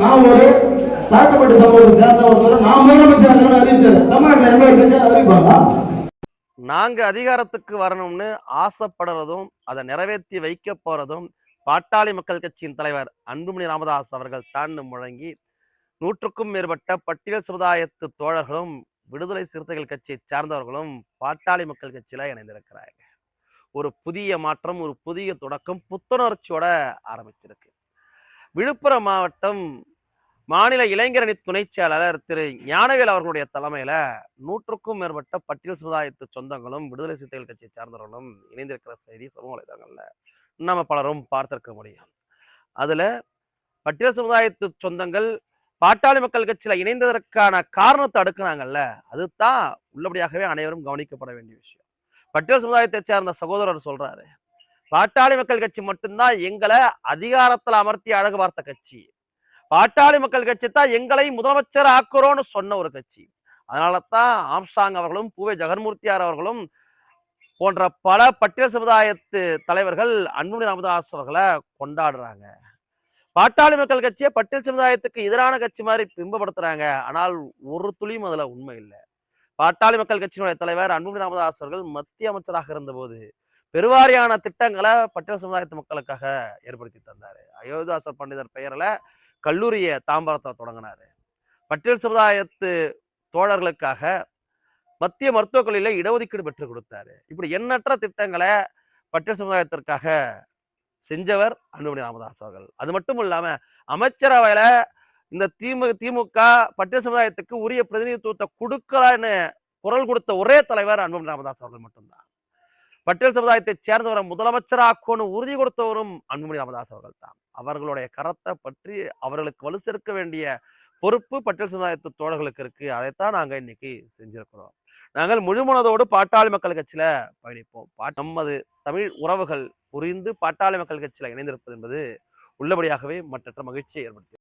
நான் ஒரு தாழ்த்தப்பட்ட சமூகத்தை சேர்ந்த ஒருத்தர் நான் முதலமைச்சர் இருக்கணும்னு எந்த ஒரு அறிவிப்பாங்களா? நாங்க அதிகாரத்துக்கு வரணும்னு ஆசைப்படுறதும் அதை நிறைவேற்றி வைக்க போறதும் பாட்டாளி மக்கள் கட்சியின் தலைவர் அன்புமணி ராமதாஸ் அவர்கள் தாண்டு முழங்கி நூற்றுக்கும் மேற்பட்ட பட்டியல் சமுதாயத்து தோழர்களும் விடுதலை சிறுத்தைகள் கட்சியை சார்ந்தவர்களும் பாட்டாளி மக்கள் கட்சியில இணைந்திருக்கிறாங்க. ஒரு புதிய மாற்றம் ஒரு புதிய தொடக்கம் புத்துணர்ச்சியோட ஆரம்பிச்சிருக்கு. விழுப்புரம் மாவட்டம் மாநில இளைஞரணி துணை செயலாளர் திரு ஞானவேல் அவர்களுடைய தலைமையில நூற்றுக்கும் மேற்பட்ட பட்டியல் சமுதாயத்து சொந்தங்களும் விடுதலை சிறுத்தைகள் கட்சியை சார்ந்தவர்களும் இணைந்திருக்கிற செய்தி சமூக வலைதளங்கள்ல நம்ம பலரும் பார்த்திருக்க முடியும். அதுல பட்டியல் சமுதாயத்து சொந்தங்கள் பாட்டாளி மக்கள் கட்சியில இணைந்ததற்கான காரணத்தை அடுக்கிறாங்கல்ல அதுதான் உள்ளபடியாகவே அனைவரும் கவனிக்கப்பட வேண்டிய விஷயம். பட்டியல் சமுதாயத்தை சேர்ந்த சகோதரர் சொல்றாரு பாட்டாளி மக்கள் கட்சி மட்டும்தான் எங்களை அதிகாரத்துல அமர்த்தி அழகு பார்த்த கட்சி. பாட்டாளி மக்கள் கட்சி தான் எங்களை முதலமைச்சர் ஆக்குறோம்னு சொன்ன ஒரு கட்சி. அதனால தான் ஆம்சாங் அவர்களும் பூவே ஜெகன்மூர்த்தியார் அவர்களும் போன்ற பல பட்டியல் சமுதாயத்து தலைவர்கள் அன்புமணி ராமதாஸ் அவர்களை கொண்டாடுறாங்க. பாட்டாளி மக்கள் கட்சியை பட்டியல் சமுதாயத்துக்கு எதிரான கட்சி மாதிரி பிம்பப்படுத்துறாங்க. ஆனால் ஒரு துளியும் அதுல உண்மை இல்லை. பாட்டாளி மக்கள் கட்சியினுடைய தலைவர் அன்புமணி ராமதாஸ் அவர்கள் மத்திய அமைச்சராக இருந்தபோது பெருவாரியான திட்டங்களை பட்டியல் சமுதாயத்து மக்களுக்காக ஏற்படுத்தி தந்தார். அயோத்தியாசர் பண்டிதர் பெயரில் கல்லூரியை தாம்பரத்தில் தொடங்கினாரு. பட்டியல் சமுதாயத்து தோழர்களுக்காக மத்திய மருத்துவக் கல்லூரியில் இடஒதுக்கீடு பெற்றுக் கொடுத்தாரு. இப்படி எண்ணற்ற திட்டங்களை பட்டியல் சமுதாயத்திற்காக செஞ்சவர் அன்புமணி ராமதாஸ் அவர்கள். அது மட்டும் இல்லாம அமைச்சரவையில இந்த திமுக திமுக பட்டியல் சமுதாயத்துக்கு உரிய பிரதிநிதித்துவத்தை கொடுக்கலான்னு குரல் கொடுத்த ஒரே தலைவர் அன்புமணி ராமதாஸ் அவர்கள் மட்டும்தான். பட்டியல் சமுதாயத்தை சேர்ந்தவரை முதலமைச்சராக்கோன்னு உறுதி கொடுத்தவரும் அன்புமணி ராமதாஸ் அவர்கள் தான் அவர்களுடைய கரத்தை பற்றி அவர்களுக்கு வலு சேர்க்க வேண்டிய பொறுப்பு பட்டியல் சமுதாயத்து தோழர்களுக்கு இருக்கு. அதைத்தான் நாங்கள் இன்னைக்கு செஞ்சிருக்கிறோம். நாங்கள் முழுமனதோடு பாட்டாளி மக்கள் கட்சியில பயணிப்போம். பா- நமது தமிழ் உறவுகள் புரிந்து பாட்டாளி மக்கள் கட்சியில இணைந்திருப்பது என்பது உள்ளபடியாகவே மற்றற்ற மகிழ்ச்சியை ஏற்படுத்தி